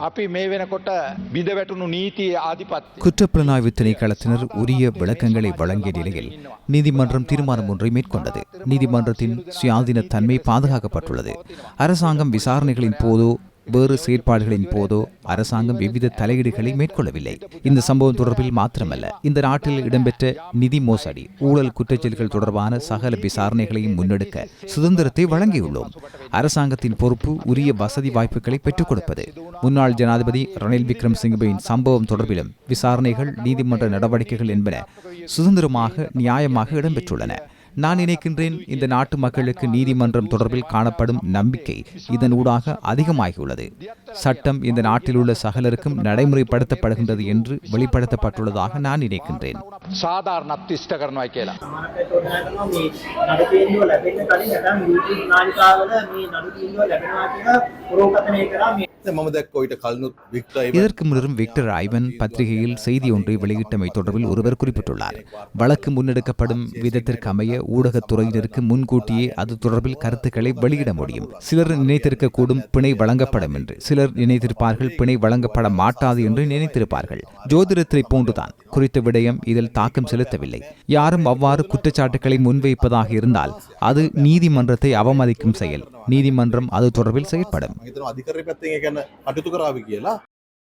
අපි මේ වෙනකොට බිඳ වැටුණු නීති ආධිපත්‍ය. குற்றப்புலனாய்வு திணைக்களத்தினர் உரிய விளக்கங்களை வழங்கிய நிலையில் நீதிமன்றம் தீர்மானம் ஒன்றை மேற்கொண்டது நீதிமன்றத்தின் சுயாதீன தன்மை பாதுகாக்கப்பட்டுள்ளது அரசாங்கம் விசாரணைகளின் போதோ வேறு செயற்பாடுகளின் போதோ அரசாங்கம் எவ்வித தலையீடுகளை மேற்கொள்ளவில்லை. இந்த சம்பவம் தொடர்பில் மாத்திரமல்ல இந்த நாட்டில் இடம்பெற்ற நிதி மோசடி ஊழல் குற்றச்செயல்கள் தொடர்பான சகல விசாரணைகளையும் முன்னெடுக்க சுதந்திரத்தை வழங்கியுள்ளோம். அரசாங்கத்தின் பொறுப்பு உரிய வசதி வாய்ப்புகளை பெற்றுக் கொடுப்பது. முன்னாள் ஜனாதிபதி ரணில் விக்ரம் சிங்கவின் சம்பவம் தொடர்பிலும் விசாரணைகள் நீதிமன்ற நடவடிக்கைகள் என்பன சுதந்திரமாக நியாயமாக இடம்பெற்றுள்ளன. நான் நினைக்கின்றேன் இந்த நாட்டு மக்களுக்கு நீதிமன்றம் தொடர்பில் காணப்படும் நம்பிக்கை இதன் ஊடாக அதிகமாகியுள்ளது சட்டம் இந்த நாட்டில் உள்ள சகலருக்கும் நடைமுறைப்படுத்தப்படுகின்றது என்று வெளிப்படுத்தப்பட்டுள்ளதாக நான் நினைக்கின்றேன் සාධාරණත් ඉෂ්ට කරනවයි කියලා. සමහරට චෝදනා කරනවා මේ නඩු තීන්දුව ලැබෙන්න කලින් නැත්නම් YouTube නාලිකාවල මේ නඩු තීන්දුව ලැබෙනවා කියලා පුරෝකථනය කරා මේ இதற்கு முன்னரும் விக்டர் ஐவன் பத்திரிகையில் செய்தி ஒன்றை வெளியிட்டமை தொடர்பில் ஒருவர் குறிப்பிட்டுள்ளார். வழக்கு முன்னெடுக்கப்படும் விதத்திற்கு அமைய ஊடகத்துறையினருக்கு முன்கூட்டியே அது தொடர்பில் கருத்துக்களை வெளியிட முடியும். சிலர் நினைத்திருக்கக்கூடும் பிணை வழங்கப்படும் என்று. சிலர் நினைத்திருப்பார்கள் பிணை வழங்கப்பட மாட்டாது என்று நினைத்திருப்பார்கள். ஜோதிடத்தை போன்றுதான். குறித்த விடயம் இதில் தாக்கம் செலுத்தவில்லை. யாரும் அவ்வாறு குற்றச்சாட்டுகளை முன்வைப்பதாக இருந்தால் அது நீதிமன்றத்தை அவமதிக்கும் செயல். நீதிமன்றம் அது தொடர்பில் செயல்படும் ගැන කටයුතු කරාවි කියලා.